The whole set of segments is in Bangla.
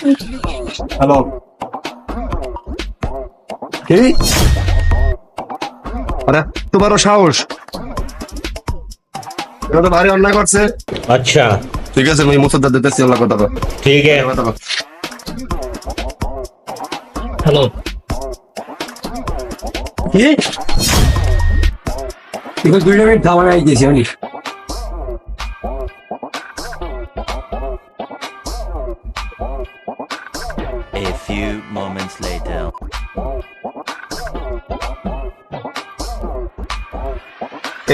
হ্যালো কি? আরে তোমারও সাহস? এটা তো ভারী অন্যায় করছে। আচ্ছা। ঠিক আছে আমি মুসদ্দা দিতেছি আল্লাহ কথা ঠিক আছে। হ্যালো কি? দুই মিনিট ধামায় দিয়েছি আমি A few moments later.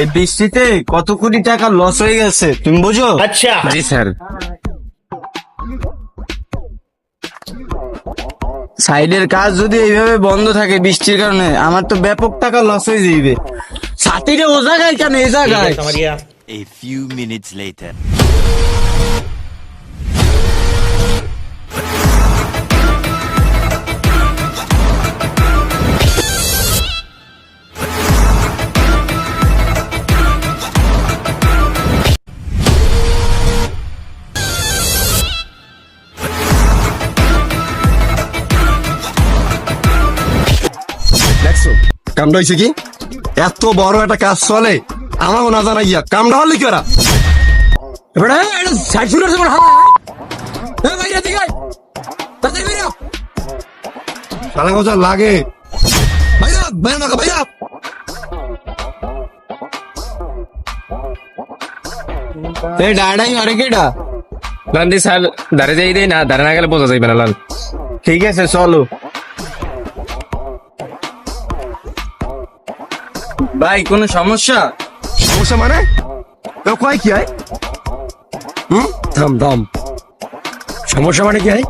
এই বৃষ্টিতে কত কোটি টাকা লস হয়ে গেছে তুমি বুঝো? আচ্ছা। জি স্যার। সাইডের কাজ যদি এইভাবে বন্ধ থাকে বৃষ্টির কারণে আমার তো ব্যাপক টাকা লস হয়ে যাইবে। সাথীরে ও জায়গায় কেন? এই জায়গায়। A few minutes later. কামটা হয়েছে কি? এত বড় একটা কাজ চলে আমারও না জানা ইয়া কামটা হলে কি ওরা? এবার এদিকে আয়। তাড়াতাড়ি বেরিয়ে আও। সালা কথা লাগে। না দাঁড়ে না গেলে বোঝা যাইবে না ঠিক আছে চলো। ভাই কোনো সমস্যা? সমস্যা মানে? তো কয় কি হয় হুম? থাম থাম। সমস্যা মানে কি হয়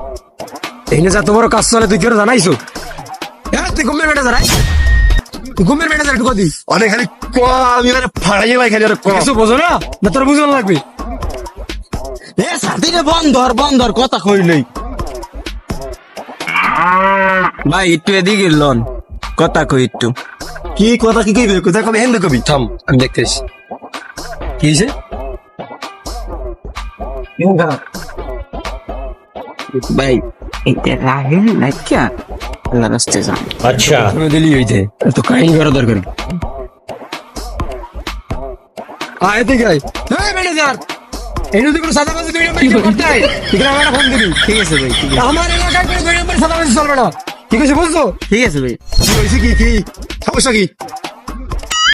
এখানে যা তোমার কাজ চলে তুই কেউ জানাইছো? হ্যাঁ তুই ঘুমের আয় তুই ঘুমের ম্যানেজার একটু কদি অনেক খালি ক আমি মানে ফাড়াইয়ে ভাই খালি ক কিছু বোঝো না? না তোর বুঝন লাগবে। এ বন্ধ ধর বন্ধ ধর কথা কইলই ভাই একটু এদিকে লন। কথা কই একটু। কি কথা কি কইবে কোথায় কবে হিন্দু কবি। থাম আমি দেখতেছি কি হয়েছে? ভাই। এটা রাগে নাকি আচ্ছা। তুমি দিলি হইতে তো কাহিনী করা দরকার। আয়। তুই গাই এনে তুই সাদাবাজি দুই নম্বর করতে আমার ফোন দিবি। ঠিক আছে ভাই আমার এলাকায় কোনো দুই নম্বর চলবে না। ঠিক আছে বুঝছ ঠিক আছে ভাই। কি হয়েছে কি কি? সমস্যা কি?